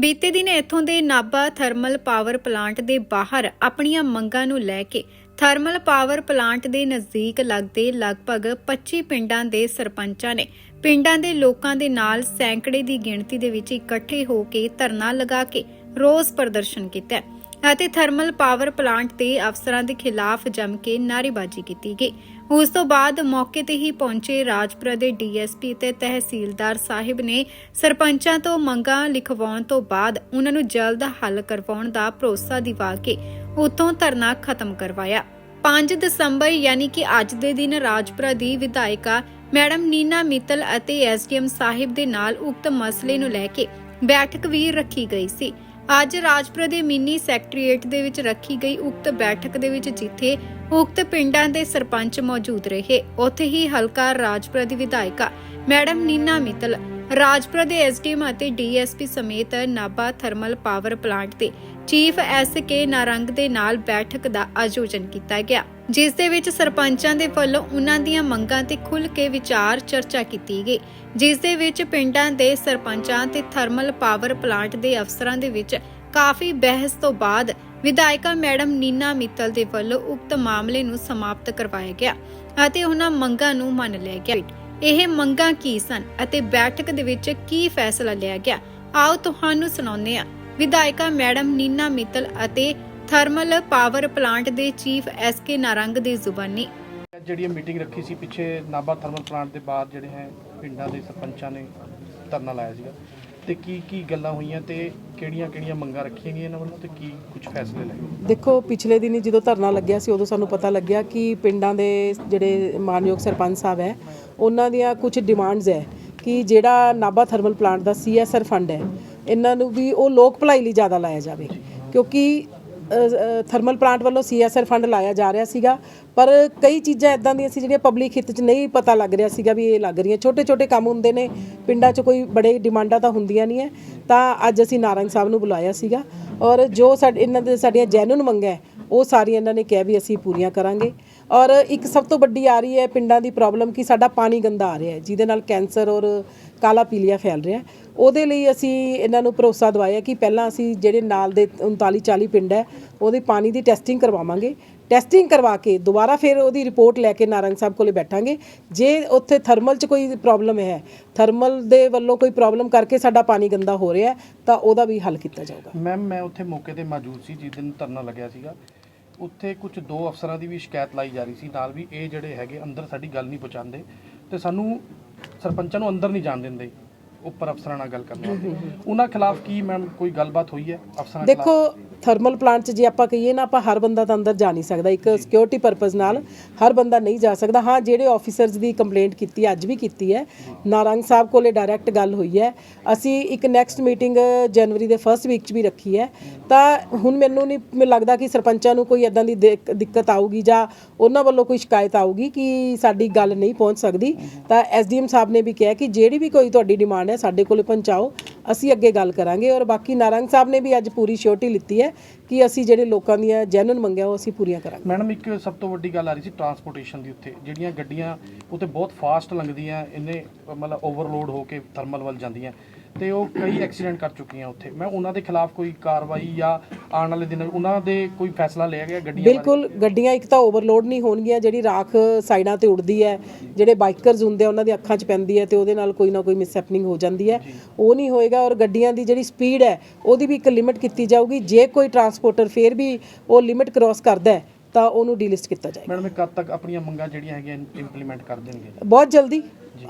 ਬੀਤੇ ਦਿਨ ਇੱਥੋਂ ਦੇ ਨਾਭਾ ਥਰਮਲ ਪਾਵਰ ਪਲਾਂਟ ਦੇ ਬਾਹਰ ਆਪਣੀਆਂ ਮੰਗਾਂ ਨੂੰ ਲੈ ਕੇ ਥਰਮਲ ਪਾਵਰ ਪਲਾਂਟ ਦੇ ਨਜ਼ਦੀਕ ਲੱਗਦੇ ਲਗਭਗ 25 ਪਿੰਡਾਂ ਦੇ ਸਰਪੰਚਾਂ ਨੇ ਪਿੰਡਾਂ ਦੇ ਲੋਕਾਂ ਦੇ ਨਾਲ ਸੈਂਕੜੇ ਦੀ ਗਿਣਤੀ ਦੇ ਵਿੱਚ ਇਕੱਠੇ ਹੋ ਕੇ ਧਰਨਾ ਲਗਾ ਕੇ ਰੋਸ ਪ੍ਰਦਰਸ਼ਨ ਕੀਤਾ ਅਤੇ ਥਰਮਲ ਪਾਵਰ ਪਲਾਂਟ ਤੇ ਅਫਸਰਾਂ ਦੇ ਖਿਲਾਫ ਜੰਮ ਕੇ ਨਾਅਰੇਬਾਜ਼ੀ ਕੀਤੀ ਗਈ। ਉਸ ਤੋਂ ਬਾਅਦ ਮੌਕੇ ਤੇ ਹੀ ਪਹੁੰਚੇ ਰਾਜਪੁਰਾ ਦੇ ਡੀਐਸਪੀ ਤੇ ਤਹਿਸੀਲਦਾਰ ਸਾਹਿਬ ਨੇ ਸਰਪੰਚਾਂ ਤੋਂ ਮੰਗਾਂ ਲਿਖਵਾਉਣ ਤੋਂ ਬਾਅਦ ਉਹਨਾਂ ਨੂੰ ਜਲਦ ਹੱਲ ਕਰਵਾਉਣ ਦਾ ਭਰੋਸਾ ਦਿਵਾ ਕੇ ਉਤੋਂ ਧਰਨਾ ਖਤਮ ਕਰਵਾਇਆ। 5 ਦਸੰਬਰ ਯਾਨੀ ਕਿ ਅੱਜ ਦੇ ਦਿਨ ਰਾਜਪੁਰਾ ਦੀ ਵਿਧਾਇਕਾ ਮੈਡਮ ਨੀਨਾ ਮਿੱਤਲ ਅਤੇ ਐਸਡੀਐਮ ਸਾਹਿਬ ਦੇ ਨਾਲ ਉਕਤ ਮਸਲੇ ਨੂੰ ਲੈ ਕੇ ਬੈਠਕ ਵੀ ਰੱਖੀ ਗਈ ਸੀ। ਅੱਜ ਰਾਜਪੁਰਾ ਦੇ ਮਿੰਨੀ ਸੈਕਟਰੀਏਟ ਦੇ ਵਿੱਚ ਰੱਖੀ ਗਈ ਉਕਤ ਬੈਠਕ ਦੇ ਵਿੱਚ ਜਿੱਥੇ ਉਕਤ ਪਿੰਡਾਂ ਦੇ ਸਰਪੰਚ ਮੌਜੂਦ ਰਹੇ। ਉੱਥੇ ਹੀ ਹਲਕਾ ਰਾਜਪੁਰਾ ਦੀ ਵਿਧਾਇਕਾ ਮੈਡਮ ਨੀਨਾ ਮਿੱਤਲ, ਰਾਜਪੁਰਾ ਦੇ ਐਸਡੀਐਮ ਅਤੇ ਡੀਐਸਪੀ ਸਮੇਤ ਨਾਭਾ ਥਰਮਲ ਪਾਵਰ ਪਲਾਂਟ ਦੇ ਚੀਫ ਐਸਕੇ ਨਾਰੰਗ ਦੇ ਨਾਲ ਬੈਠਕ ਦਾ ਆਯੋਜਨ ਕੀਤਾ ਗਿਆ। ਜਿਸ ਦੇ ਵਿੱਚ ਸਰਪੰਚਾਂ ਦੇ ਵੱਲੋਂ ਉਹਨਾਂ ਦੀਆਂ ਮੰਗਾਂ ਤੇ ਖੁੱਲ੍ਹ ਕੇ ਵਿਚਾਰ ਚਰਚਾ ਕੀਤੀ ਗਈ, ਜਿਸ ਦੇ ਵਿੱਚ ਪਿੰਡਾਂ ਦੇ ਸਰਪੰਚਾਂ ਤੇ ਥਰਮਲ ਪਾਵਰ ਪਲਾਂਟ ਦੇ ਅਫਸਰਾਂ ਦੇ ਵਿੱਚ ਕਾਫੀ ਬਹਿਸ ਤੋਂ ਬਾਅਦ ਵਿਧਾਇਕਾ ਮੈਡਮ ਨੀਨਾ ਮਿੱਤਲ ਦੇ ਵੱਲੋਂ ਉਕਤ ਮਾਮਲੇ ਨੂੰ ਸਮਾਪਤ ਕਰਵਾਇਆ ਗਿਆ ਅਤੇ ਉਹਨਾਂ ਮੰਗਾਂ ਨੂੰ ਮੰਨ ਲਿਆ ਗਿਆ। ਇਹ ਮੰਗਾਂ ਕੀ ਸਨ ਅਤੇ ਬੈਠਕ ਦੇ ਵਿੱਚ ਕੀ ਫੈਸਲਾ ਲਿਆ ਗਿਆ? ਆਓ ਤੁਹਾਨੂੰ ਸੁਣਾਉਂਦੇ ਹਾਂ। ਵਿਧਾਇਕਾ ਮੈਡਮ ਨੀਨਾ ਮਿੱਤਲ ਅਤੇ ਥਰਮਲ ਪਾਵਰ ਪਲਾਂਟ ਦੇ ਚੀਫ ਐਸਕੇ ਨਾਰੰਗ ਦੀ ਜ਼ੁਬਾਨੀ। ਜਿਹੜੀ ਮੀਟਿੰਗ ਰੱਖੀ ਸੀ ਪਿੱਛੇ ਨਾਭਾ ਥਰਮਲ ਪਲਾਂਟ ਦੇ ਬਾਅਦ ਜਿਹੜੇ ਹੈ ਪਿੰਡਾਂ ਦੇ ਸਰਪੰਚਾਂ ਨੇ ਧਰਨਾ ਲਾਇਆ ਸੀਗਾ। ਤੇ ਕੀ ਕੀ ਗੱਲਾਂ ਹੋਈਆਂ ਤੇ ਕਿਹੜੀਆਂ ਕਿਹੜੀਆਂ ਮੰਗਾਂ ਰੱਖੀਆਂ ਗਈਆਂ ਇਹਨਾਂ ਵੱਲੋਂ ਤੇ ਕੀ ਕੁਝ ਫੈਸਲੇ ਲਏ? ਦੇਖੋ ਪਿਛਲੇ ਦਿਨੀ ਜਦੋਂ ਧਰਨਾ ਲੱਗਿਆ ਸੀ ਉਦੋਂ ਸਾਨੂੰ ਪਤਾ ਲੱਗਿਆ ਕਿ ਪਿੰਡਾਂ ਦੇ ਜਿਹੜੇ ਮਾਨਯੋਗ ਸਰਪੰਚ ਸਾਹਿਬ ਹੈ ਉਹਨਾਂ ਦੀਆਂ ਕੁਝ ਡਿਮਾਂਡਸ ਹੈ ਕਿ ਜਿਹੜਾ ਨਾਭਾ ਥਰਮਲ ਪਲਾਂਟ ਦਾ ਸੀਐਸਆਰ ਫੰਡ ਹੈ ਇਹਨਾਂ ਨੂੰ ਵੀ ਉਹ ਲੋਕ ਭਲਾਈ ਲਈ ਜ਼ਿਆਦਾ ਲਾਇਆ ਜਾਵੇ। ਕਿਉਂਕਿ ਥਰਮਲ ਪਲਾਂਟ ਵੱਲੋਂ ਸੀਐਸਆਰ ਫੰਡ ਲਾਇਆ ਜਾ ਰਿਹਾ ਸੀਗਾ। ਪਰ ਕਈ ਚੀਜ਼ਾਂ ਇਦਾਂ ਦੀਆਂ ਸੀ ਜਿਹੜੀਆਂ ਪਬਲਿਕ ਹਿੱਤ 'ਚ ਨਹੀਂ ਪਤਾ ਲੱਗ ਰਿਹਾ ਸੀਗਾ ਵੀ ਇਹ ਲੱਗ ਰਹੀਆਂ। ਛੋਟੇ ਛੋਟੇ ਕੰਮ ਹੁੰਦੇ ਨੇ, ਪਿੰਡਾਂ 'ਚ ਕੋਈ ਬੜੇ ਡਿਮਾਂਡਾਂ ਤਾਂ ਹੁੰਦੀਆਂ ਨਹੀਂ ਹੈ ਤਾਂ ਅੱਜ ਅਸੀਂ ਨਾਰੰਗ ਸਾਹਿਬ ਨੂੰ ਬੁਲਾਇਆ ਸੀਗਾ ਔਰ ਜੋ ਸਾਡੇ, ਇਹਨਾਂ ਦੇ ਸਾਡੀਆਂ ਜੈਨੂਨ ਮੰਗਾਂ ਉਹ ਸਾਰੀਆਂ ਇਹਨਾਂ ਨੇ ਕਿਹਾ ਵੀ ਅਸੀਂ ਪੂਰੀਆਂ ਕਰਾਂਗੇ। ਔਰ ਇੱਕ ਸਭ ਤੋਂ ਵੱਡੀ ਆ ਰਹੀ ਹੈ ਪਿੰਡਾਂ ਦੀ ਪ੍ਰੋਬਲਮ ਕਿ ਸਾਡਾ ਪਾਣੀ ਗੰਦਾ ਆ ਰਿਹਾ ਹੈ ਜਿਹਦੇ ਨਾਲ ਕੈਂਸਰ ਔਰ ਕਾਲਾ ਪੀਲੀਆ ਫੈਲ ਰਿਹਾ। ਉਹਦੇ ਲਈ ਅਸੀਂ ਇਹਨਾਂ ਨੂੰ ਭਰੋਸਾ ਦਵਾਇਆ ਕਿ ਪਹਿਲਾਂ ਅਸੀਂ ਜਿਹੜੇ ਨਾਲ ਦੇ 39 40 ਪਿੰਡ ਹੈ, ਉਹਦੇ ਪਾਣੀ ਦੀ ਟੈਸਟਿੰਗ ਕਰਵਾਵਾਂਗੇ। ਟੈਸਟਿੰਗ ਕਰਵਾ ਕੇ ਦੁਬਾਰਾ ਫਿਰ ਉਹਦੀ ਰਿਪੋਰਟ ਲੈ ਕੇ ਨਾਰੰਗ ਸਾਹਿਬ ਕੋਲੇ ਬੈਠਾਂਗੇ। ਜੇ ਉੱਥੇ ਥਰਮਲ 'ਚ ਕੋਈ ਪ੍ਰੋਬਲਮ ਹੈ ਥਰਮਲ ਦੇ ਵੱਲੋਂ ਕੋਈ ਪ੍ਰੋਬਲਮ ਕਰਕੇ ਸਾਡਾ ਪਾਣੀ ਗੰਦਾ ਹੋ ਰਿਹਾ ਤਾਂ ਉਹਦਾ ਵੀ ਹੱਲ ਕੀਤਾ ਜਾਊਗਾ। ਮੈਮ ਮੈਂ ਉੱਥੇ ਮੌਕੇ ਤੇ ਮੌਜੂਦ ਸੀ, ਜਿਸ ਦਿਨ ਧਰਨਾ ਲੱਗਿਆ ਸੀਗਾ। ਉੱਥੇ ਕੁਝ ਦੋ ਅਫਸਰਾਂ ਦੀ ਵੀ ਸ਼ਿਕਾਇਤ ਲਾਈ ਜਾ ਰਹੀ ਸੀ। ਨਾਲ ਵੀ ਇਹ ਜਿਹੜੇ ਹੈਗੇ, ਅੰਦਰ ਸਾਡੀ ਗੱਲ ਨਹੀਂ ਪਹੁੰਚਾਉਂਦੇ। ਤੇ ਸਾਨੂੰ ਸਰਪੰਚਾਂ ਨੂੰ ਅੰਦਰ ਨਹੀਂ ਜਾਣ ਦਿੰਦੇ। ਉੱਪਰ ਅਫਸਰਾਂ ਨਾਲ ਗੱਲ ਕਰਨ ਉਹਨਾਂ ਖਿਲਾਫ ਕੀ ਮੈਮ ਕੋਈ ਗੱਲਬਾਤ ਹੋਈ ਹੈ ਅਫਸਰਾਂ ਖਿਲਾਫ? ਦੇਖੋ ਥਰਮਲ ਪਲਾਂਟ 'ਚ ਜੇ ਆਪਾਂ ਕਹੀਏ ਨਾ ਆਪਾਂ ਹਰ ਬੰਦਾ ਤਾਂ ਅੰਦਰ ਜਾ ਨਹੀਂ ਸਕਦਾ। ਇੱਕ ਸਿਕਿਉਰਿਟੀ ਪਰਪਸ ਨਾਲ ਹਰ ਬੰਦਾ ਨਹੀਂ ਜਾ ਸਕਦਾ। ਹਾਂ ਜਿਹੜੇ ਆਫੀਸਰਸ ਦੀ ਕੰਪਲੇਂਟ ਕੀਤੀ ਅੱਜ ਵੀ ਕੀਤੀ ਹੈ। ਨਾਰੰਗ ਸਾਹਿਬ ਕੋਲੇ ਡਾਇਰੈਕਟ ਗੱਲ ਹੋਈ ਹੈ। ਅਸੀਂ ਇੱਕ ਨੈਕਸਟ ਮੀਟਿੰਗ ਜਨਵਰੀ ਦੇ ਫਰਸਟ ਵੀਕ 'ਚ ਵੀ ਰੱਖੀ ਹੈ। ਤਾਂ ਹੁਣ ਮੈਨੂੰ ਨਹੀਂ ਮੈਨੂੰ ਲੱਗਦਾ ਕਿ ਸਰਪੰਚਾਂ ਨੂੰ ਕੋਈ ਇਦਾਂ ਦੀ ਦਿੱਕ- ਦਿੱਕਤ ਆਊਗੀ ਜਾਂ ਉਹਨਾਂ ਵੱਲੋਂ ਕੋਈ ਸ਼ਿਕਾਇਤ ਆਊਗੀ ਕਿ ਸਾਡੀ ਗੱਲ ਨਹੀਂ ਪਹੁੰਚ ਸਕਦੀ। ਤਾਂ ਐਸਡੀਐਮ ਸਾਹਿਬ ਨੇ ਵੀ ਕਿਹਾ ਕਿ ਜਿਹੜੀ ਵੀ ਕੋਈ ਤੁਹਾਡੀ ਡਿਮਾਂਡ ਹੈ ਸਾਡੇ ਕੋਲੇ ਪਹੁੰਚਾਓ, ਅਸੀਂ ਅੱਗੇ ਗੱਲ ਕਰਾਂਗੇ ਔਰ ਬਾਕੀ ਨਾਰੰਗ ਸਾਹਿਬ ਨੇ ਵੀ ਅੱਜ ਪੂਰੀ ਸ਼ਿਓਰਟੀ ਲਿੱਤੀ ਹੈ ਕਿ ਅਸੀਂ ਜਿਹੜੇ ਲੋਕਾਂ ਦੀਆਂ ਜੈਨੂਨ ਮੰਗਿਆ ਉਹ ਅਸੀਂ ਪੂਰੀਆਂ ਕਰਾਂਗੇ। ਮੈਡਮ, ਇੱਕ ਸਭ ਤੋਂ ਵੱਡੀ ਗੱਲ ਆ ਰਹੀ ਸੀ ਟਰਾਂਸਪੋਰਟੇਸ਼ਨ ਦੀ ਉੱਥੇ। ਜਿਹੜੀਆਂ ਗੱਡੀਆਂ ਉੱਥੇ ਬਹੁਤ ਫਾਸਟ ਲੰਘਦੀਆਂ, ਇੰਨੇ ਮਤਲਬ ਓਵਰਲੋਡ ਹੋ ਕੇ ਥਰਮਲ ਵੱਲ ਜਾਂਦੀਆਂ। ਤੇ ਉਹ ਕਈ ਐਕਸੀਡੈਂਟ ਕਰ ਚੁੱਕੀਆਂ ਉੱਥੇ। ਮੈਂ ਉਹਨਾਂ ਦੇ ਖਿਲਾਫ ਕੋਈ ਕਾਰਵਾਈ ਜਾਂ ਆਉਣ ਵਾਲੇ ਦਿਨ ਉਹਨਾਂ ਦੇ ਕੋਈ ਫੈਸਲਾ ਲਿਆ ਗਿਆ ਗੱਡੀਆਂ ਬਾਰੇ? ਬਿਲਕੁਲ ਗੱਡੀਆਂ ਇੱਕ ਤਾਂ ਓਵਰਲੋਡ ਨਹੀਂ ਹੋਣਗੀਆਂ ਜਿਹੜੀ ਰਾਖ ਸਾਈਡਾਂ ਤੇ ਉੱਡਦੀ ਹੈ ਜਿਹੜੇ ਬਾਈਕਰਸ ਹੁੰਦੇ ਆ ਉਹਨਾਂ ਦੀ ਅੱਖਾਂ 'ਚ ਪੈਂਦੀ ਹੈ ਤੇ ਉਹਦੇ ਨਾਲ ਕੋਈ ਨਾ ਕੋਈ ਮਿਸਹੈਪਨਿੰਗ ਹੋ ਜਾਂਦੀ ਹੈ। ਉਹ ਨਹੀਂ ਹੋਏਗਾ ਔਰ ਗੱਡੀਆਂ ਦੀ ਜਿਹੜੀ ਸਪੀਡ ਹੈ ਉਹਦੀ ਵੀ ਇੱਕ ਲਿਮਿਟ ਕੀਤੀ ਜਾਊਗੀ। ਜੇ ਕੋਈ ਟਰਾਂਸਪੋਰਟਰ ਫੇਰ ਵੀ ਉਹ ਲਿਮਿਟ ਕ੍ਰਾਸ ਕਰਦਾ ਹੈ ਤਾਂ ਉਹਨੂੰ ਡੀਲਿਸਟ ਕੀਤਾ ਜਾਏਗਾ। ਮੈਡਮ ਇਹ ਕਦ ਤੱਕ ਆਪਣੀਆਂ ਮੰਗਾਂ ਜਿਹੜੀਆਂ ਹੈਗੀਆਂ ਇੰਪਲੀਮੈਂਟ ਕਰ ਦੇਣਗੇ ਬਹੁਤ ਜਲਦੀ।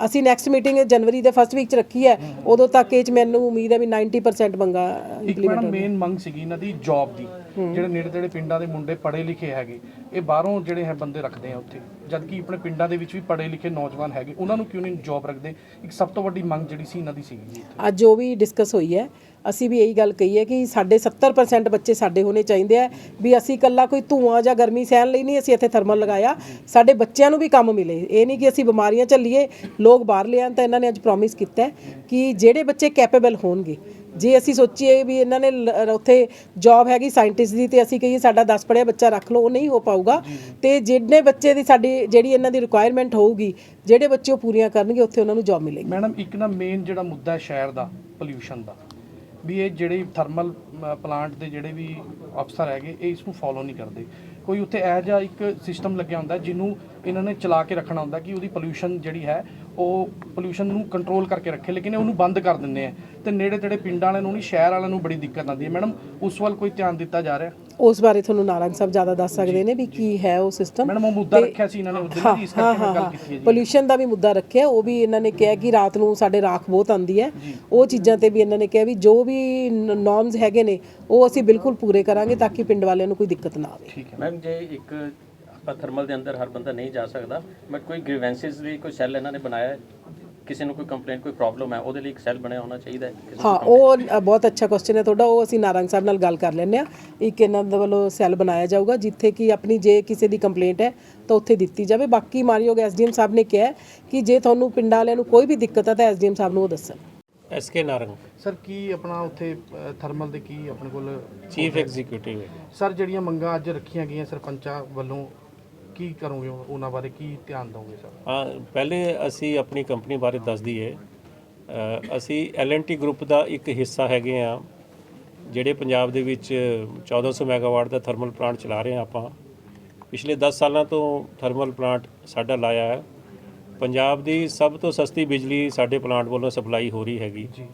ਅਸੀਂ ਨੈਕਸਟ ਮੀਟਿੰਗ ਜਨਵਰੀ ਦੇ ਫਸਟ ਵੀਕ ਚ ਰੱਖੀ ਹੈ। ਉਦੋਂ ਤੱਕ ਇਹ ਚ ਮੈਨੂੰ ਉਮੀਦ ਹੈ ਵੀ 90% ਮੰਗਾ ਇੱਕ ਮੈਡਮ ਮੇਨ ਮੰਗ ਸੀਗੀ ਇਹਨਾਂ ਦੀ ਜੌਬ ਦੀ। ਜਿਹੜੇ ਨੇੜੇ ਤੇੜੇ ਪਿੰਡਾਂ ਦੇ ਮੁੰਡੇ ਪੜ੍ਹੇ ਲਿਖੇ ਹੈਗੇ ਇਹ ਬਾਹਰੋਂ ਜਿਹੜੇ ਹੈ ਬੰਦੇ ਰੱਖਦੇ ਆ ਉੱਥੇ। ਜਦ ਕਿ ਆਪਣੇ ਪਿੰਡਾਂ ਦੇ ਵਿੱਚ ਵੀ ਪੜ੍ਹੇ ਲਿਖੇ ਨੌਜਵਾਨ ਹੈਗੇ ਉਹਨਾਂ ਨੂੰ ਕਿਉਂ ਨਹੀਂ ਜੌਬ ਰੱਖਦੇ? ਇੱਕ ਸਭ ਤੋਂ ਵੱਡੀ ਮੰਗ ਜਿਹੜੀ ਸੀ ਇਹਨਾਂ ਦੀ ਸੀਗੀ ਅੱਜ ਜੋ ਵੀ ਡਿਸਕਸ ਹੋਈ ਹੈ ਅਸੀਂ ਵੀ ਇਹੀ ਗੱਲ ਕਹੀ ਹੈ ਕਿ ਸਾਡੇ 70% ਬੱਚੇ ਸਾਡੇ ਹੋਣੇ ਚਾਹੀਦੇ ਆ, ਵੀ ਅਸੀਂ ਇਕੱਲਾ ਕੋਈ ਧੂਆਂ ਜਾਂ ਗਰਮੀ ਸਹਿਣ ਲਈ ਨਹੀਂ, ਅਸੀਂ ਇੱਥੇ ਥਰਮਲ ਲਗਾਇਆ। ਸਾਡੇ ਬੱਚਿਆਂ ਨੂੰ ਵੀ ਕੰਮ ਮਿਲੇ। ਇਹ ਨਹੀਂ ਕਿ ਅਸੀਂ ਬਿਮਾਰੀਆਂ ਝੱਲੀਏ, ਲੋਕ ਬਾਹਰ ਲਿਆਉਣ ਤਾਂ ਇਹਨਾਂ ਨੇ ਅੱਜ ਪ੍ਰੋਮਿਸ ਕੀਤਾ ਕਿ ਜਿਹੜੇ ਬੱਚੇ ਕੈਪੇਬਲ ਹੋਣਗੇ। ਜੇ ਅਸੀਂ ਸੋਚੀਏ ਵੀ ਇਹਨਾਂ ਨੇ ਲ- ਉੱਥੇ ਜੌਬ ਹੈਗੀ ਸਾਇੰਟਿਸਟ ਦੀ ਤੇ ਅਸੀਂ ਕਹੀਏ ਸਾਡਾ 10 ਪੜ੍ਹਿਆ ਬੱਚਾ ਰੱਖ ਲਓ, ਉਹ ਨਹੀਂ ਹੋ ਪਾਊਗਾ। ਤੇ ਜਿੰਨੇ ਬੱਚੇ ਦੀ ਸਾਡੀ, ਜਿਹੜੀ ਇਹਨਾਂ ਦੀ ਰਿਕੁਆਇਰਮੈਂਟ ਹੋਊਗੀ, ਜਿਹੜੇ ਬੱਚੇ ਉਹ ਪੂਰੀਆਂ ਕਰਨਗੇ, ਉੱਥੇ ਉਹਨਾਂ ਨੂੰ ਜੌਬ ਮਿਲੇਗੀ। ਮੈਡਮ, ਇੱਕ ਨਾ ਮੇਨ ਜਿਹੜਾ ਮੁੱਦਾ ਸ਼ਹਿਰ ਦਾ ਪੋਲਿਊਸ਼ਨ ਦਾ। ਵੀ ਇਹ ਜਿਹੜੇ ਥਰਮਲ ਪਲਾਂਟ ਦੇ ਜਿਹੜੇ ਵੀ ਅਫਸਰ ਹੈਗੇ, ਇਹ ਇਸ ਨੂੰ ਫੋਲੋ ਨਹੀਂ ਕਰਦੇ। ਕੋਈ ਉੱਥੇ ਇਹੋ ਜਿਹਾ ਇੱਕ ਸਿਸਟਮ ਲੱਗਿਆ ਹੁੰਦਾ ਜਿਹਨੂੰ ਇਹਨਾਂ ਨੇ ਚਲਾ ਕੇ ਰੱਖਣਾ ਹੁੰਦਾ ਕਿ ਉਹਦੀ ਪੋਲੂਸ਼ਨ ਜਿਹੜੀ ਹੈ, ਉਹ ਪੋਲੂਸ਼ਨ ਨੂੰ ਕੰਟਰੋਲ ਕਰਕੇ ਰੱਖੇ, ਲੇਕਿਨ ਇਹ ਉਹਨੂੰ ਬੰਦ ਕਰ ਦਿੰਦੇ ਆ। ਤੇ ਨੇੜੇ ਤੇੜੇ ਪਿੰਡਾਂ ਵਾਲਿਆਂ ਨੂੰ ਨਹੀਂ, ਸ਼ਹਿਰ ਵਾਲਿਆਂ ਨੂੰ ਬੜੀ ਦਿੱਕਤ ਆਉਂਦੀ ਹੈ। ਮੈਡਮ, ਉਸ ਵੱਲ ਕੋਈ ਧਿਆਨ ਦਿੱਤਾ ਜਾ ਰਿਹਾ? ਉਸ ਬਾਰੇ ਤੁਹਾਨੂੰ ਨਾਰੰਗ ਸਾਹਿਬ ਜ਼ਿਆਦਾ ਦੱਸ ਸਕਦੇ ਨੇ ਵੀ ਕੀ ਹੈ ਉਹ ਸਿਸਟਮ ਮੈਡਮ ਉਹ ਮੁੱਦਾ ਰੱਖਿਆ ਸੀ ਇਹਨਾਂ ਨੇ ਉਸ ਦਿਨ ਵੀ ਇਸ ਕਰਕੇ ਮੈਂ ਗੱਲ ਕੀਤੀ ਹੈ ਜੀ। ਪੋਲੂਸ਼ਨ ਦਾ ਵੀ ਮੁੱਦਾ ਰੱਖਿਆ ਉਹ ਵੀ ਇਹਨਾਂ ਨੇ ਕਿਹਾ ਕਿ ਰਾਤ ਨੂੰ ਸਾਡੇ ਰਾਖ ਬਹੁਤ ਆਂਦੀ ਹੈ। ਉਹ ਚੀਜ਼ਾਂ ਤੇ ਵੀ ਇਹਨਾਂ ਨੇ ਕਿਹਾ ਵੀ ਜੋ ਵੀ ਨੋਰਮਸ ਹੈਗੇ ਨੇ ਉਹ ਅਸੀਂ ਬਿਲਕੁਲ ਪੂਰੇ ਕਰਾਂਗੇ ਤਾਂ ਕਿ ਪਿੰਡ ਵਾਲਿਆਂ ਨੂੰ ਕੋਈ ਦਿੱਕਤ ਨਾ ਆਵੇ। ਠੀਕ ਹੈ। ਮੈਮ ਜੇ ਇੱਕ ਆਪਾਂ ਥਰਮਲ ਦੇ ਅੰਦਰ ਹਰ ਬੰਦਾ ਨਹੀਂ ਜਾ ਸਕਦਾ ਬਟ ਕੋਈ ਗ੍ਰੀਵੈਂਸਿਸ ਲਈ ਕੋਈ ਸੈੱਲ ਇਹਨਾਂ ਨੇ ਬਣਾਇਆ ਹੈ? ਕਿਸੇ ਨੂੰ ਕੋਈ ਕੰਪਲੇਂਟ ਕੋਈ ਪ੍ਰੋਬਲਮ ਹੈ ਉਹਦੇ ਲਈ ਇੱਕ ਸੈੱਲ ਬਣਿਆ ਹੋਣਾ ਚਾਹੀਦਾ ਹੈ ਕਿਸੇ ਨੂੰ ਹਾਂ ਉਹ ਅ, ਬਹੁਤ ਅੱਛਾ ਕੁਐਸਚਨ ਹੈ ਤੁਹਾਡਾ ਉਹ ਅਸੀਂ ਨਾਰੰਗ ਸਾਹਿਬ ਨਾਲ ਗੱਲ ਕਰ ਲੈਂਦੇ ਆ ਇੱਕ ਇਹਨਾਂ ਦੇ ਵੱਲੋਂ ਸੈੱਲ ਬਣਾਇਆ ਜਾਊਗਾ ਜਿੱਥੇ ਕਿ ਆਪਣੀ ਜੇ ਕਿਸੇ ਦੀ ਕੰਪਲੇਂਟ ਹੈ ਤਾਂ ਉੱਥੇ ਦਿੱਤੀ ਜਾਵੇ। ਬਾਕੀ ਮਾਨਯੋਗ ਐਸਡੀਐਮ ਸਾਹਿਬ ਨੇ ਕਿਹਾ ਹੈ ਕਿ ਜੇ ਤੁਹਾਨੂੰ ਪਿੰਡਾਂ ਵਾਲਿਆਂ ਨੂੰ ਕੋਈ ਵੀ ਦਿੱਕਤ ਹੈ ਤਾਂ ਐਸਡੀਐਮ ਸਾਹਿਬ ਨੂੰ ਉਹ ਦੱਸਣ। ਐਸ ਕੇ ਨਾਰੰਗ ਸਰ ਕੀ ਆਪਣਾ ਉੱਥੇ ਥਰਮਲ ਦੇ ਕੀ ਆਪਣੇ ਕੋਲ ਚੀਫ ਐਗਜ਼ੀਕਿਊਟਿਵ ਹੈ। ਸਰ ਜਿਹੜੀਆਂ ਮੰਗਾਂ ਅੱਜ ਰੱਖੀਆਂ ਗਈਆਂ ਸਰਪੰਚਾਂ ਵੱਲੋਂ ਕੀ ਕਰੋਗੇ ਉਹਨਾਂ ਬਾਰੇ ਕੀ ਧਿਆਨ ਦਿਓਗੇ ਸਰ? ਹਾਂ ਪਹਿਲੇ ਅਸੀਂ ਆਪਣੀ ਕੰਪਨੀ ਬਾਰੇ ਦੱਸ ਦਈਏ। ਅਸੀਂ ਐਲਐਨਟੀ ਗਰੁੱਪ ਦਾ ਇੱਕ ਹਿੱਸਾ ਹੈਗੇ ਆ ਜਿਹੜੇ ਪੰਜਾਬ ਦੇ ਵਿੱਚ 1400 ਮੈਗਾਵਾਟ ਦਾ ਥਰਮਲ ਪਲਾਂਟ ਚਲਾ ਰਹੇ ਆ ਆਪਾਂ। ਪਿਛਲੇ 10 ਸਾਲਾਂ ਤੋਂ ਥਰਮਲ ਪਲਾਂਟ ਸਾਡਾ ਲਾਇਆ ਹੈ। ਪੰਜਾਬ ਦੀ ਸਭ ਤੋਂ ਸਸਤੀ ਬਿਜਲੀ ਸਾਡੇ ਪਲਾਂਟ ਵੱਲੋਂ ਸਪਲਾਈ ਹੋ ਰਹੀ ਹੈਗੀ। ਜੀ।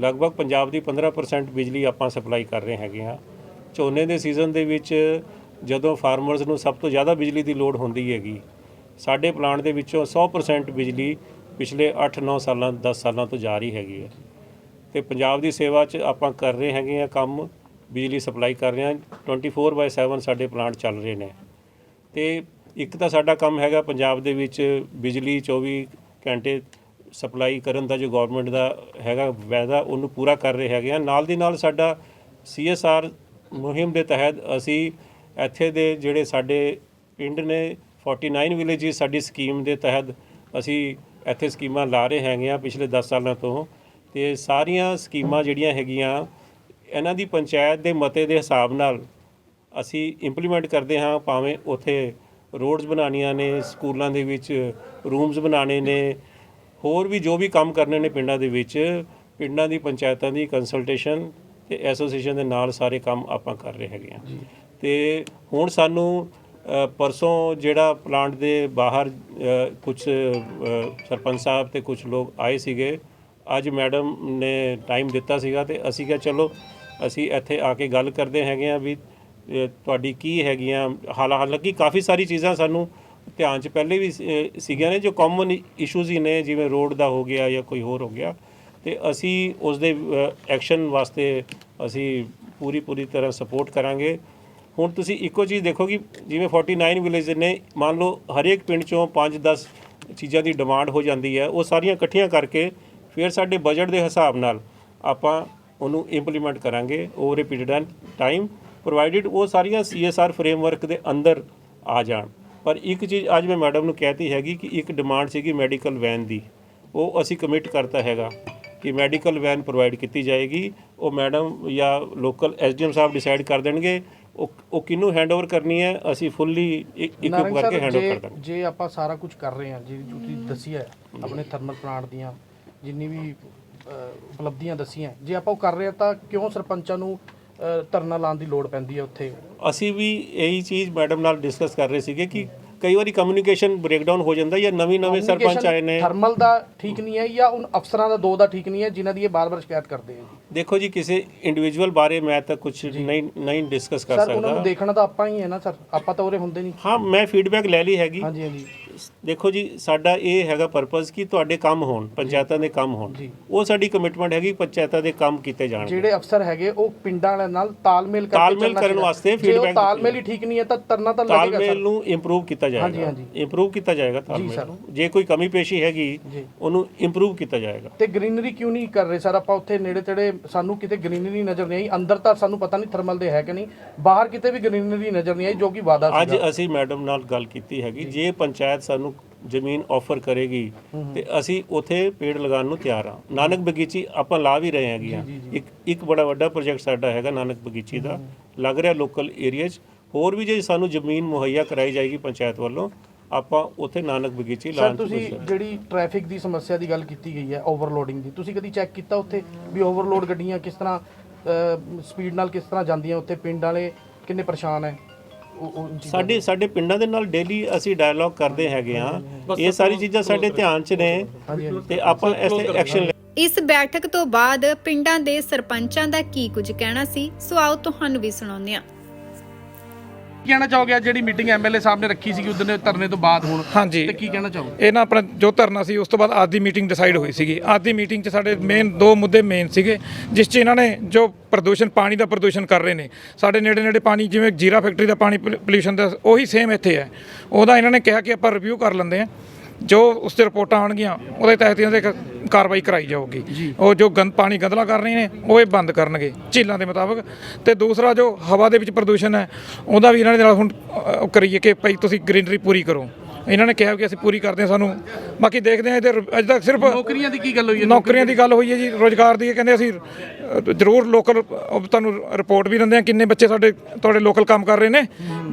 ਲਗਭਗ ਪੰਜਾਬ ਦੀ 15% ਬਿਜਲੀ ਆਪਾਂ ਸਪਲਾਈ ਕਰ ਰਹੇ ਹੈਗੇ ਆ। ਝੋਨੇ ਦੇ ਸੀਜ਼ਨ ਦੇ ਵਿੱਚ ਜਦੋਂ ਫਾਰਮਰਸ ਨੂੰ ਸਭ ਤੋਂ ਜ਼ਿਆਦਾ ਬਿਜਲੀ ਦੀ ਲੋੜ ਹੁੰਦੀ ਹੈਗੀ, ਸਾਡੇ ਪਲਾਂਟ ਦੇ ਵਿੱਚੋਂ 100% ਬਿਜਲੀ ਪਿਛਲੇ 8-9 ਸਾਲਾਂ 10 ਸਾਲਾਂ ਤੋਂ ਜਾ ਰਹੀ ਹੈਗੀ ਹੈ। ਤੇ ਪੰਜਾਬ ਦੀ ਸੇਵਾ 'ਚ ਆਪਾਂ ਕਰ ਰਹੇ ਹੈਗੇ ਆ ਕੰਮ, ਬਿਜਲੀ ਸਪਲਾਈ ਕਰ ਰਹੇ ਹਾਂ 24/7 ਸਾਡੇ ਪਲਾਂਟ ਚੱਲ ਰਹੇ ਨੇ। ਤੇ ਇੱਕ ਤਾਂ ਸਾਡਾ ਕੰਮ ਹੈਗਾ ਪੰਜਾਬ ਦੇ ਵਿੱਚ ਬਿਜਲੀ 24 ਘੰਟੇ ਸਪਲਾਈ ਕਰਨ ਦਾ ਜੋ ਗਵਰਨਮੈਂਟ ਦਾ ਹੈਗਾ, ਵਾਅਦਾ ਉਹਨੂੰ ਪੂਰਾ ਕਰ ਰਹੇ ਹੈਗੇ ਆ ਨਾਲ ਦੀ ਨਾਲ ਸਾਡਾ ਸੀਐਸਆਰ ਮੁਹਿੰਮ ਦੇ ਤਹਿਤ ਅਸੀਂ ਇੱਥੇ ਦੇ ਜਿਹੜੇ ਸਾਡੇ ਪਿੰਡ ਨੇ 49 ਵਿਲੇजेस ਸਾਡੀ ਸਕੀਮ ਦੇ ਤਹਿਤ ਅਸੀਂ ਇੱਥੇ ਸਕੀਮਾਂ ਲਾ ਰਹੇ ਹੈਗੇ ਆ ਪਿਛਲੇ 10 ਸਾਲਾਂ ਤੋਂ ਤੇ ਸਾਰੀਆਂ ਸਕੀਮਾਂ ਜਿਹੜੀਆਂ ਹੈਗੀਆਂ, ਇਹਨਾਂ ਦੀ ਪੰਚਾਇਤ ਦੇ ਮਤੇ ਦੇ ਹਿਸਾਬ ਨਾਲ ਅਸੀਂ ਇੰਪਲੀਮੈਂਟ ਕਰਦੇ ਹਾਂ, ਭਾਵੇਂ ਉਥੇ ਰੋਡਸ ਬਣਾਉਣੀਆਂ ਨੇ, ਸਕੂਲਾਂ ਦੇ ਵਿੱਚ ਰੂਮਸ ਬਣਾਉਣੇ ਨੇ, ਹੋਰ ਵੀ ਜੋ ਵੀ ਕੰਮ ਕਰਨੇ ਨੇ ਪਿੰਡਾਂ ਦੇ ਵਿੱਚ, ਪਿੰਡਾਂ ਦੀ ਪੰਚਾਇਤਾਂ ਦੀ ਕੰਸਲਟੇਸ਼ਨ ਤੇ ਐਸੋਸੀਏਸ਼ਨ ਦੇ ਨਾਲ ਸਾਰੇ ਕੰਮ ਆਪਾਂ ਕਰ ਰਹੇ ਹੈਗੇ ਹਾਂ। ਤੇ ਹੁਣ ਸਾਨੂੰ ਪਰਸੋਂ ਜਿਹੜਾ ਪਲਾਂਟ ਦੇ ਬਾਹਰ ਕੁਝ ਸਰਪੰਚ ਸਾਹਿਬ ਤੇ ਕੁਝ ਲੋਕ ਆਏ ਸੀਗੇ। ਅੱਜ ਮੈਡਮ ਨੇ ਟਾਈਮ ਦਿੱਤਾ ਸੀਗਾ ਤੇ ਅਸੀਂ ਕਿਹਾ ਚਲੋ, ਅਸੀਂ ਇੱਥੇ ਆ ਕੇ ਗੱਲ ਕਰਦੇ ਹੈਗੇ ਆ ਵੀ ਤੁਹਾਡੀ ਕੀ ਹੈਗੀਆਂ, ਹਾਲਾ, ਹਾਲਾਂਕਿ ਕਾਫੀ ਸਾਰੀ ਚੀਜ਼ਾਂ ਸਾਨੂੰ ਧਿਆਨ 'ਚ ਪਹਿਲੇ ਵੀ ਸੀਗੀਆਂ ਨੇ, ਜੋ ਕਾਮਨ ਇਸ਼ੂਜ਼ ਹੀ ਨੇ, ਜਿਵੇਂ ਰੋਡ ਦਾ ਹੋ ਗਿਆ ਜਾਂ ਕੋਈ ਹੋਰ ਹੋ ਗਿਆ। ਤੇ ਅਸੀਂ ਉਸ ਦੇ ਐਕਸ਼ਨ ਵਾਸਤੇ ਅਸੀਂ ਪੂਰੀ ਪੂਰੀ ਤਰ੍ਹਾਂ ਸਪੋਰਟ ਕਰਾਂਗੇ। ਹੁਣ ਤੁਸੀਂ ਇੱਕੋ ਚੀਜ਼ ਦੇਖੋ ਕਿ ਜਿਵੇਂ 49 ਵਿਲੇਜ ਨੇ, ਮੰਨ ਲਓ ਹਰੇਕ ਪਿੰਡ ਚੋਂ 5-10 ਚੀਜ਼ਾਂ ਦੀ ਡਿਮਾਂਡ ਹੋ ਜਾਂਦੀ ਹੈ, ਉਹ ਸਾਰੀਆਂ ਇਕੱਠੀਆਂ ਕਰਕੇ ਫਿਰ ਸਾਡੇ ਬਜਟ ਦੇ ਹਿਸਾਬ ਨਾਲ ਆਪਾਂ ਉਹਨੂੰ ਇੰਪਲੀਮੈਂਟ ਕਰਾਂਗੇ over a period and time provided ਉਹ ਸਾਰੀਆਂ ਸੀਐਸਆਰ ਫਰੇਮਵਰਕ ਦੇ ਅੰਦਰ ਆ ਜਾਣ। ਪਰ ਇੱਕ ਚੀਜ਼ ਅੱਜ ਮੈਂ ਮੈਡਮ ਨੂੰ ਕਹਿਤੀ ਹੈਗੀ ਕਿ ਇੱਕ ਡਿਮਾਂਡ ਸੀਗੀ ਮੈਡੀਕਲ ਵੈਨ ਦੀ, ਉਹ ਅਸੀਂ ਕਮਿਟ ਕਰਤਾ ਹੈਗਾ ਕਿ ਮੈਡੀਕਲ ਵੈਨ ਪ੍ਰੋਵਾਈਡ ਕੀਤੀ ਜਾਏਗੀ, ਉਹ ਮੈਡਮ ਜਾਂ ਲੋਕਲ ਐਸਡੀਐਮ ਸਾਹਿਬ ਡਿਸਾਈਡ ਕਰ ਦੇਣਗੇ ਉਹ ਉਹ ਕਿਹਨੂੰ ਹੈਂਡਓਵਰ ਕਰਨੀ ਹੈ ਅਸੀਂ ਫੁੱਲੀ ਇਕਵਿਪ ਨਾਰੰਗ ਕਰਕੇ ਸਰ ਹੈਂਡਓਵਰ ਜੇ ਕਰ ਦਾਂਗੇ। ਜੇ ਆਪਾਂ ਸਾਰਾ ਕੁਝ ਕਰ ਰਹੇ ਹਾਂ ਜਿਹੜੀ ਤੁਸੀਂ ਦੱਸੀ ਹੈ ਆਪਣੇ ਥਰਮਲ ਪਲਾਂਟ ਦੀਆਂ ਜਿੰਨੀ ਵੀ ਉਪਲਬਧੀਆਂ ਦੱਸੀਆਂ ਜੇ ਆਪਾਂ ਉਹ ਕਰ ਰਹੇ ਹਾਂ ਤਾਂ ਕਿਉਂ ਸਰਪੰਚਾਂ ਨੂੰ ਧਰਨਾ ਲਾਉਣ ਦੀ ਲੋੜ ਪੈਂਦੀ ਹੈ ਉੱਥੇ? ਅਸੀਂ ਵੀ ਇਹੀ ਚੀਜ਼ ਮੈਡਮ ਨਾਲ ਡਿਸਕਸ ਕਰ ਰਹੇ ਸੀਗੇ ਕਿ ਕਈ ਵਾਰੀ ਕਮਿਊਨੀਕੇਸ਼ਨ ਬ੍ਰੇਕਡਾਊਨ ਹੋ ਜਾਂਦਾ ਜਾਂ ਨਵੀਂ ਨਵੇਂ ਸਰਪੰਚ ਆਏ ਨੇ। ਥਰਮਲ ਦਾ ਠੀਕ ਨਹੀਂ ਹੈ ਜਾਂ ਉਨ ਅਫਸਰਾਂ ਦਾ ਦੋ ਦਾ ਠੀਕ ਨਹੀਂ ਹੈ ਜਿਨ੍ਹਾਂ ਦੀ ਇਹ ਬਾਰ-ਬਾਰ ਸ਼ਿਕਾਇਤ ਕਰਦੇ ਆ। ਜੀ ਦੇਖੋ ਜੀ ਕਿਸੇ ਇੰਡੀਵਿਜੂਅਲ ਬਾਰੇ ਮੈਂ ਤਾਂ ਕੁਝ ਨਹੀਂ ਨਹੀਂ ਡਿਸਕਸ ਕਰ ਸਰ ਉਹਨਾਂ ਨੂੰ ਸਕਦਾ ਦੇਖਣਾ ਤਾਂ ਆਪਾਂ ਹੀ ਹੈ ਨਾ ਸਰ ਆਪਾਂ ਤਾਂ ਉਰੇ ਹੁੰਦੇ ਨਹੀਂ। ਹਾਂ ਮੈਂ ਫੀਡਬੈਕ ਲੈ ਲਈ ਹੈਗੀ। ਹਾਂਜੀ ਹਾਂਜੀ। ਦੇਖੋ ਜੀ ਸਾਡਾ ਇਹ ਹੈਗਾ ਪਰਪਸ ਕਿ ਤੁਹਾਡੇ ਕੰਮ ਹੋਣ ਪੰਚਾਇਤਾਂ ਦੇ ਕੰਮ ਹੋਣ। ਉਹ ਸਾਡੀ ਕਮਿਟਮੈਂਟ ਹੈਗੀ ਪੰਚਾਇਤਾਂ ਦੇ ਕੰਮ ਕੀਤੇ ਜਾਣਗੇ ਜਿਹੜੇ ਅਫਸਰ ਹੈਗੇ ਉਹ ਪਿੰਡਾਂ ਵਾਲਿਆਂ ਨਾਲ ਤਾਲਮੇਲ ਕਰਕੇ ਤਾਲਮੇਲ ਕਰਨ। ਵਾਸਤੇ feedback ਤਾਲਮੇਲ ਹੀ ਠੀਕ ਨਹੀਂ ਹੈ ਤਾਂ ਤਰਨਾ ਤਾਂ ਲੱਗੇਗਾ ਤਾਲਮੇਲ ਨੂੰ ਇੰਪਰੂਵ ਕੀਤਾ ਜਾਏਗਾ। ਹਾਂਜੀ। ਇੰਪਰੂਵ ਕੀਤਾ ਜਾਏਗਾ ਤਾਲਮੇਲ ਨੂੰ। ਜੇ ਕੋਈ ਕਮੀ ਪੇਸ਼ੀ ਹੈਗੀ। ਉਹਨੂੰ ਇੰਪਰੂਵ ਕੀਤਾ ਜਾਏਗਾ। ਤੇ ਗ੍ਰੀਨਰੀ ਕਿਉਂ ਨਹੀਂ ਕਰ ਰਹੇ ਸਰ? ਆਪਾਂ ਉੱਥੇ ਨੇੜੇ ਤੇੜੇ ਸਾਨੂੰ ਕਿਤੇ ਗ੍ਰੀਨਰੀ ਨਜ਼ਰ ਨਹੀਂ ਆਈ। ਅੰਦਰ ਤਾਂ ਸਾਨੂੰ ਪਤਾ ਨਹੀਂ ਥਰਮਲ ਦੇ ਹੈ ਕਿ ਨਹੀਂ। ਬਾਹਰ ਕਿਤੇ ਵੀ ਗ੍ਰੀਨਰੀ ਨਜ਼ਰ ਨਹੀਂ ਆਈ ਜੋ ਕਿ ਵਾਦਾ ਅੱਜ ਸੀਗਾ ਅਸੀਂ ਮੈਡਮ ਨਾਲ ਗੱਲ ਕੀਤੀ ਹੈਗੀ। ਜੇ ਪੰਚਾਇਤ ਸਾਨੂੰ ਜ਼ਮੀਨ ਆਫਰ ਕਰੇਗੀ ਤੇ ਅਸੀਂ ਉਥੇ ਪੇੜ ਲਗਾਉਣ ਨੂੰ ਤਿਆਰ ਹਾਂ। ਨਾਨਕ ਬਗੀਚੀ ਆਪਾਂ ਲਾ ਵੀ ਰਹੇ ਹੈਗੇ ਆ ਇੱਕ ਇੱਕ ਬੜਾ ਵੱਡਾ ਪ੍ਰੋਜੈਕਟ ਸਾਡਾ ਹੈਗਾ ਨਾਨਕ ਬਗੀਚੀ ਦਾ। ਲੱਗ ਰਿਹਾ ਲੋਕਲ ਏਰੀਆ 'ਚ। ਹੋਰ ਵੀ ਜੇ ਸਾਨੂੰ ਜ਼ਮੀਨ ਮੁਹੱਈਆ ਕਰਾਈ ਜਾਏਗੀ ਪੰਚਾਇਤ ਵੱਲੋਂ ਆਪਾਂ ਉੱਥੇ ਨਾਨਕ ਬਗੀਚੀ ਸਰ ਲਾਉਣ ਦੀ ਤੁਸੀਂ। ਜਿਹੜੀ ਟ੍ਰੈਫਿਕ ਦੀ ਸਮੱਸਿਆ ਦੀ ਗੱਲ ਕੀਤੀ ਗਈ ਹੈ ਓਵਰਲੋਡਿੰਗ ਦੀ ਤੁਸੀਂ ਕਦੀ ਚੈੱਕ ਕੀਤਾ ਉੱਥੇ ਵੀ ਓਵਰਲੋਡ ਗੱਡੀਆਂ ਕਿਸ ਤਰ੍ਹਾਂ ਸਪੀਡ ਨਾਲ ਕਿਸ ਤਰ੍ਹਾਂ ਜਾਂਦੀਆਂ ਉੱਥੇ? ਪਿੰਡ ਵਾਲੇ ਕਿੰਨੇ ਪਰੇਸ਼ਾਨ ਹੈ? ਸਾਡੇ ਸਾਡੇ ਪਿੰਡਾਂ ਦੇ ਨਾਲ ਡੇਲੀ ਅਸੀਂ ਡਾਇਲੌਗ ਕਰਦੇ ਹੈਗੇ ਆ ਇਹ ਸਾਰੀ ਚੀਜ਼ਾਂ ਸਾਡੇ ਧਿਆਨ 'ਚ ਨੇ ਤੇ ਆਪਾਂ ਇਸ ਤੇ ਐਕਸ਼ਨ ਇਸ ਬੈਠਕ ਤੋਂ ਬਾਅਦ ਪਿੰਡਾਂ ਦੇ ਸਰਪੰਚਾਂ ਦਾ ਕੀ ਕੁਝ ਕਹਿਣਾ ਸੀ ਸੋ ਆਓ ਤੁਹਾਨੂੰ ਵੀ ਸੁਣਾਉਂਦੇ ਹਾਂ। ਕਹਿਣਾ ਚਾਹੋਗੇ ਅੱਜ ਜਿਹੜੀ ਮੀਟਿੰਗ ਐਮਐਲਏ ਸਾਹਿਬ ਨੇ ਰੱਖੀ ਸੀਗੀ ਉਦੋਂ ਧਰਨੇ ਤੋਂ ਬਾਅਦ ਹੁਣ? ਹਾਂਜੀ। ਤੇ ਕੀ ਕਹਿਣਾ ਚਾਹੋਗੇ? ਇਹ ਨਾ ਆਪਣਾ ਜੋ ਧਰਨਾ ਸੀ ਉਸ ਤੋਂ ਬਾਅਦ ਅੱਜ ਦੀ ਮੀਟਿੰਗ ਡਿਸਾਈਡ ਹੋਈ ਸੀਗੀ। ਅੱਜ ਦੀ ਮੀਟਿੰਗ 'ਚ ਸਾਡੇ ਮੇਨ ਦੋ ਮੁੱਦੇ ਮੇਨ ਸੀਗੇ ਜਿਸ 'ਚ ਇਹਨਾਂ ਨੇ ਜੋ ਪ੍ਰਦੂਸ਼ਣ ਪਾਣੀ ਦਾ ਪ੍ਰਦੂਸ਼ਣ ਕਰ ਰਹੇ ਨੇ ਸਾਡੇ ਨੇੜੇ ਨੇੜੇ ਪਾਣੀ ਜਿਵੇਂ ਜੀਰਾ ਫੈਕਟਰੀ ਦਾ ਪਾਣੀ ਪੋਲੂਸ਼ਨ ਦਾ ਉਹੀ ਸੇਮ ਇੱਥੇ ਹੈ। ਉਹਦਾ ਇਹਨਾਂ ਨੇ ਕਿਹਾ ਕਿ ਆਪਾਂ ਰਿਵਿਊ ਕਰ ਲੈਂਦੇ ਆ ਜੋ ਉਸ ਤੇ ਰਿਪੋਰਟਾਂ ਆਉਣਗੀਆਂ ਉਹਦੇ ਤਹਿਤ ਇਹਨਾਂ ਦੇ ਕ- ਕਾਰਵਾਈ ਕਰਾਈ ਜਾਊਗੀ। ਉਹ ਜੋ ਗੰਦ ਪਾਣੀ ਗੰਦਲਾ ਕਰ ਰਹੇ ਨੇ ਉਹ ਇਹ ਬੰਦ ਕਰਨਗੇ ਝੀਲਾਂ ਦੇ ਮੁਤਾਬਕ। ਤੇ ਦੂਸਰਾ ਜੋ ਹਵਾ ਦੇ ਵਿੱਚ ਪ੍ਰਦੂਸ਼ਣ ਹੈ ਉਹਦਾ ਵੀ ਇਹਨਾਂ ਦੇ ਨਾਲ ਹੁਣ ਅ, ਕਰੀਏ ਕਿ ਭਾਈ ਤੁਸੀਂ ਗ੍ਰੀਨਰੀ ਪੂਰੀ ਕਰੋ। ਇਹਨਾਂ ਨੇ ਕਿਹਾ ਕਿ ਅਸੀਂ ਪੂਰੀ ਕਰਦੇ ਹਾਂ ਸਾਨੂੰ। ਬਾਕੀ ਦੇਖਦੇ ਹਾਂ ਇਹਦੇ ਅੱਜ ਤੱਕ ਸਿਰਫ ਨੌਕਰੀਆਂ ਦੀ ਕੀ ਗੱਲ ਹੋਈ ਹੈ? ਨੌਕਰੀਆਂ ਦੀ ਗੱਲ ਹੋਈ ਹੈ ਜੀ ਰੋਜ਼ਗਾਰ ਦੀ। ਇਹ ਕਹਿੰਦੇ ਅਸੀਂ ਜ਼ਰੂਰ ਲੋਕਲ ਤੁਹਾਨੂੰ ਰਿਪੋਰਟ ਵੀ ਦਿੰਦੇ ਹਾਂ ਕਿੰਨੇ ਬੱਚੇ ਸਾਡੇ ਤੁਹਾਡੇ ਲੋਕਲ ਕੰਮ ਕਰ ਰਹੇ ਨੇ।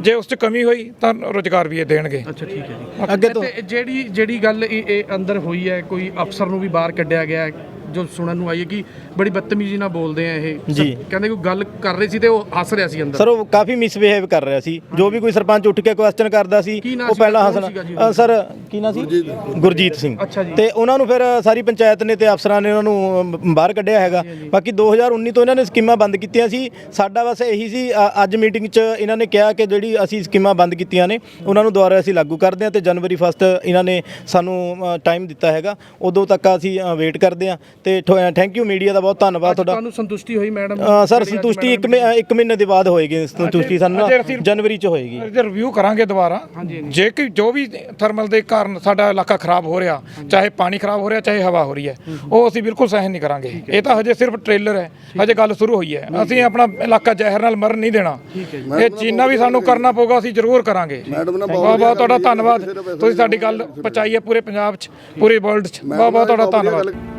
ਜੇ ਉਸ 'ਚ ਕਮੀ ਹੋਈ ਤਾਂ ਰੋਜ਼ਗਾਰ ਵੀ ਇਹ ਦੇਣਗੇ। ਅੱਛਾ ਠੀਕ ਹੈ ਜੀ। ਅੱਗੇ ਤੋਂ ਜਿਹੜੀ ਜਿਹੜੀ ਗੱਲ ਇਹ ਇਹ ਅੰਦਰ ਹੋਈ ਹੈ ਕੋਈ ਅਫਸਰ ਨੂੰ ਵੀ ਬਾਹਰ ਕੱਢਿਆ ਗਿਆ ਹੈ, ਜੋ ਸੁਣਨ ਨੂੰ ਆਈ ਹੈ ਕਿ ਬੜੀ ਬਦਤਮੀਜ਼ੀ ਨਾਲ ਬੋਲਦੇ ਆ ਇਹ। ਜੀ। ਕਹਿੰਦੇ ਕੋਈ ਗੱਲ ਕਰ ਰਹੇ ਸੀ ਤੇ ਉਹ ਹੱਸ ਰਿਹਾ ਸੀ ਅੰਦਰ। ਸਰ ਉਹ ਕਾਫੀ ਮਿਸਬਿਹੇਵ ਕਰ ਰਿਹਾ ਸੀ। ਜੋ ਵੀ ਕੋਈ ਸਰਪੰਚ ਉੱਠ ਕੇ ਕੁਐਸਚਨ ਕਰਦਾ ਸੀ ਕੀ ਨਾਂ ਉਹ ਸੀਗਾ? ਪਹਿਲਾਂ ਕੌਣ ਸੀਗਾ ਜੀ? ਸਰ ਕੀ ਨਾਂ ਸੀ? ਗੁਰਜੀਤ। ਸਿੰਘ। ਅੱਛਾ ਜੀ। ਤੇ ਉਹਨਾਂ ਨੂੰ ਫਿਰ ਸਾਰੀ ਪੰਚਾਇਤ ਨੇ ਤੇ ਅਫਸਰਾਂ ਨੇ ਉਹਨਾਂ ਨੂੰ ਅਮ, ਬਾਹਰ ਕੱਢਿਆ ਹੈਗਾ। ਬਾਕੀ 2019 ਤੋਂ ਇਹਨਾਂ ਨੇ ਸਕੀਮਾਂ ਬੰਦ ਕੀਤੀਆਂ ਸੀ। ਸਾਡਾ ਬਸ ਇਹੀ ਸੀ ਅ, ਅੱਜ ਮੀਟਿੰਗ 'ਚ ਇਹਨਾਂ ਨੇ ਕਿਹਾ ਕਿ ਜਿਹੜੀ ਅਸੀਂ ਸਕੀਮਾਂ ਬੰਦ ਕੀਤੀਆਂ ਨੇ ਉਹਨਾਂ ਨੂੰ ਦੁਬਾਰਾ ਅਸੀਂ ਲਾਗੂ ਕਰਦੇ ਹਾਂ ਤੇ ਜਨਵਰੀ 1 ਇਹਨਾਂ ਨੇ ਸਾਨੂੰ ਟਾਈਮ ਦਿੱਤਾ ਹੈਗਾ। ਉਦੋਂ ਤੱਕ ਅਸੀਂ ਵੇਟ ਕਰਦੇ ਹਾਂ। ਤੇ ਥੈਂਕ ਯੂ ਮੀਡੀਆ ਦਾ ਬਹੁਤ ਧੰਨਵਾਦ ਤੁਹਾਡਾ। ਤੁਹਾਨੂੰ ਸੰਤੁਸ਼ਟੀ ਹੋਈ ਮੈਡਮ ਅ, ਸਰ ਸੰਤੁਸ਼ਟੀ ਇੱਕ ਮਹੀ- ਇੱਕ ਮਹੀਨੇ ਦੇ ਬਾਅਦ ਹੋਏਗੀ ਸੰਤੁਸ਼ਟੀ ਸਾਨੂੰ ਅਜੇ ਨਾ ਅਸੀਂ- ਜਨਵਰੀ ਚ ਹੋਏਗੀ। ਇਹਦੇ ਰਿਵਿਊ ਕਰਾਂਗੇ ਦੁਬਾਰਾ। ਜੇ ਕਿ ਜੋ ਵੀ ਥਰਮਲ ਦੇ ਕਾਰਨ ਸਾਡਾ ਇਲਾਕਾ ਖਰਾਬ ਹੋ ਰਿਹਾ ਚਾਹੇ ਪਾਣੀ ਖਰਾਬ ਹੋ ਰਿਹਾ ਚਾਹੇ ਹਵਾ ਹੋ ਰਹੀ ਹੈ ਉਹ ਅਸੀਂ ਬਿਲਕੁਲ ਸਹਿਣ ਨਹੀਂ ਕਰਾਂਗੇ। ਇਹ ਤਾਂ ਹਜੇ ਸਿਰਫ ਟ੍ਰੇਲਰ ਹੈ ਹਜੇ ਗੱਲ ਸ਼ੁਰੂ ਹੋਈ ਹੈ। ਅਸੀਂ ਆਪਣਾ ਇਲਾਕਾ ਜ਼ਹਿਰ ਨਾਲ ਮਰਨ ਨਹੀਂ ਦੇਣਾ। ਇਹ ਜਿੰਨਾ ਵੀ ਸਾਨੂੰ ਕਰਨਾ ਪਊਗਾ ਅਸੀਂ ਜ਼ਰੂਰ ਕਰਾਂਗੇ। ਬਹੁਤ ਬਹੁਤ ਤੁਹਾਡਾ ਧੰਨਵਾਦ। ਤੁਸੀਂ ਸਾਡੀ ਗੱਲ ਪਹੁੰਚਾਈ ਹੈ ਪੂਰੇ ਪੰਜਾਬ 'ਚ ਪੂਰੇ ਵਰਲਡ 'ਚ। ਬਹੁਤ ਬਹੁਤ ਤੁਹਾਡਾ ਧੰਨਵਾਦ।